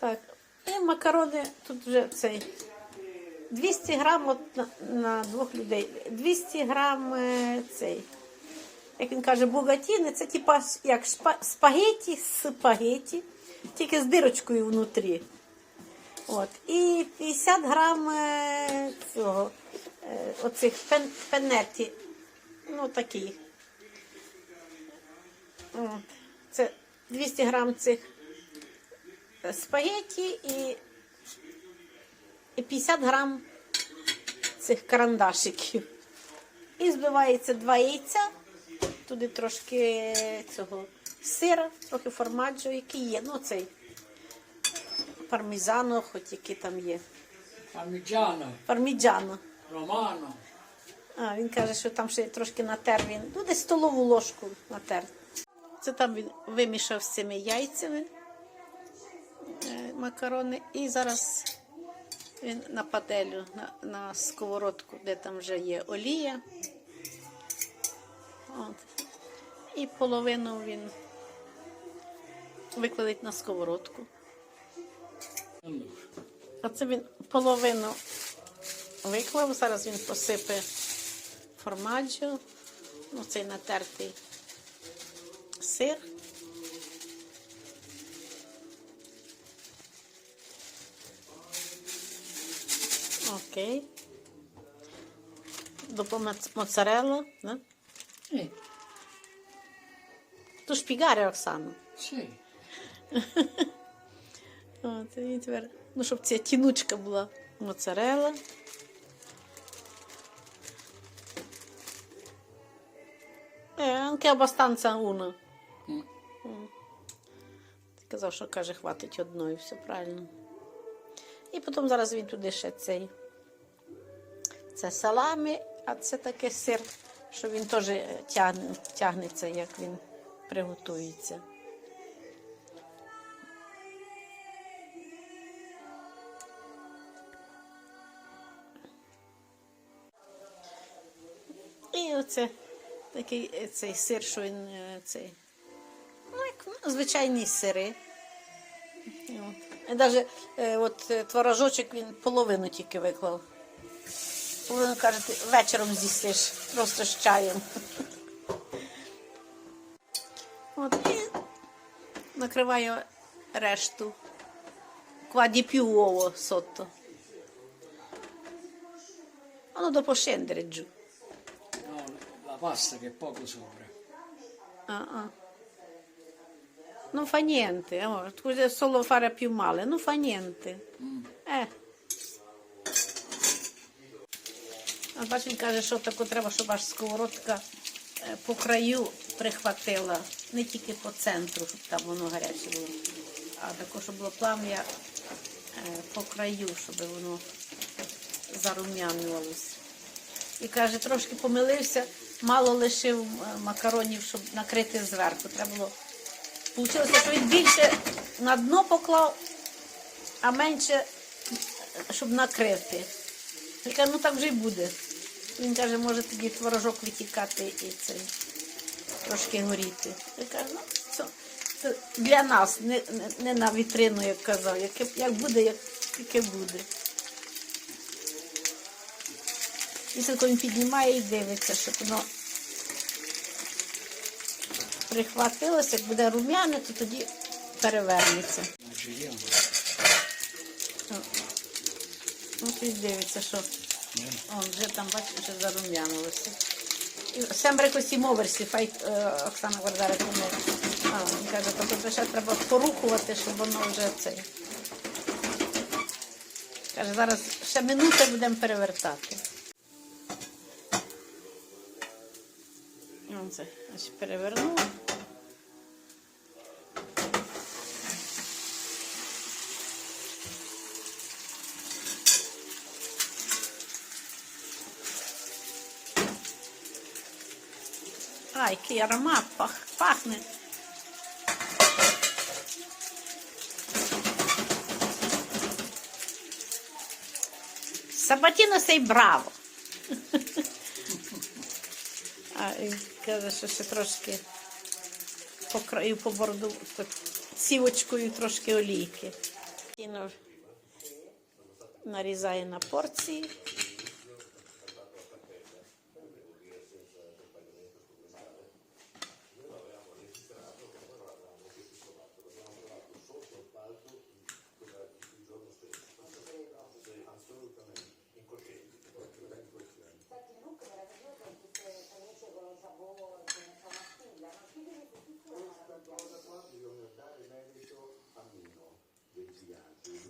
Так. І макарони тут вже цей. 200 грам от на, на двох людей. 200 грам е, цей. Як він каже, бугатіни, це типа як шпа, спагеті, спагеті, тільки з дирочкою внутрі. От. І 50 грам е, цього, е, оцих пен, пенеті. Ну, такі. От. Це 200 грам цих спагеті і, і 50 грам цих карандашиків. І збивається два яйця, туди трошки цього сира, трохи формаджу, який є. Ну, цей пармізано, хоч який там є. Parmigiano, Парміджано. romano. А, він каже, що там ще трошки натер він. Ну, десь столову ложку натер. Це там він вимішав з цими яйцями макарони. І зараз він на пательню, на, на сковородку, де там вже є олія. От. І половину він викладить на сковородку. А це він половину виклав. Зараз він посипе формаджо, ну, цей натертий сир. Окей. Dopo моцарелла, да? Sì, Tu шпігари, Оксана. sì. От, і тепер, ну, щоб ця тінучка була моцарелла. Е, anche abbastanza. М. Ти казав, що каже, хватить одної, все правильно. І потім зараз він туди ще цей. Це саламі, а це таке сир, що він теж е, тягне, тягнеться, як він приготується. І оце такий е, цей сир, що він е, цей. Ну, як ну, звичайні сири. От. Навіть от, е, творожочок він половину тільки виклав. Половину каже, ти вечором з'їстиш просто з чаєм. От, і накриваю решту. Кваді più uovo sotto. Воно до scendere giù. No, la pasta che è poco sopra. Ah, ah. Non fa niente, amore, tu devi solo fare più male, non fa niente. Eh. А бач, він каже, що тако треба, щоб аж сковородка е, по краю прихватила, не тільки по центру, щоб там воно гаряче було, а також, щоб було плам'я е, по краю, щоб воно зарум'янювалося. І каже, трошки помилився, мало лишив е, макаронів, щоб накрити зверху. Треба було. Получилося, що він більше на дно поклав, а менше, щоб накрити. Я ну так вже й буде. Він каже, може тоді творожок витікати і це трошки горіти. Я кажу, ну це, це для нас, не, не, на вітрину, як казав. Як, як буде, як, яке буде. І все він піднімає і дивиться, щоб воно прихватилося, як буде рум'яне, то тоді перевернеться. Ну, ти дивиться, що он вже там, бачиш, вже зарум'янилося. І Sempre così muoversi, fai eh, Оксана come. Він каже, тобто ще треба порухувати, щоб воно вже цей. Каже, зараз ще минути будемо перевертати. Он це ось перевернув. Ай, який аромат пах, пахне. Сабатіно сей браво. А каже, що ще трошки по краю, по бороду, сівочкою трошки олійки. Нарізає на порції.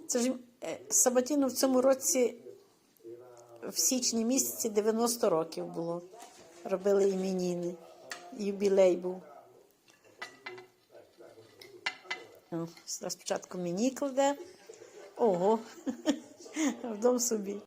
Це ж е, Сабатіну в цьому році в січні місяці 90 років було. Робили іменіни. Юбілей був. О, спочатку мені кладе. Ого, вдом собі.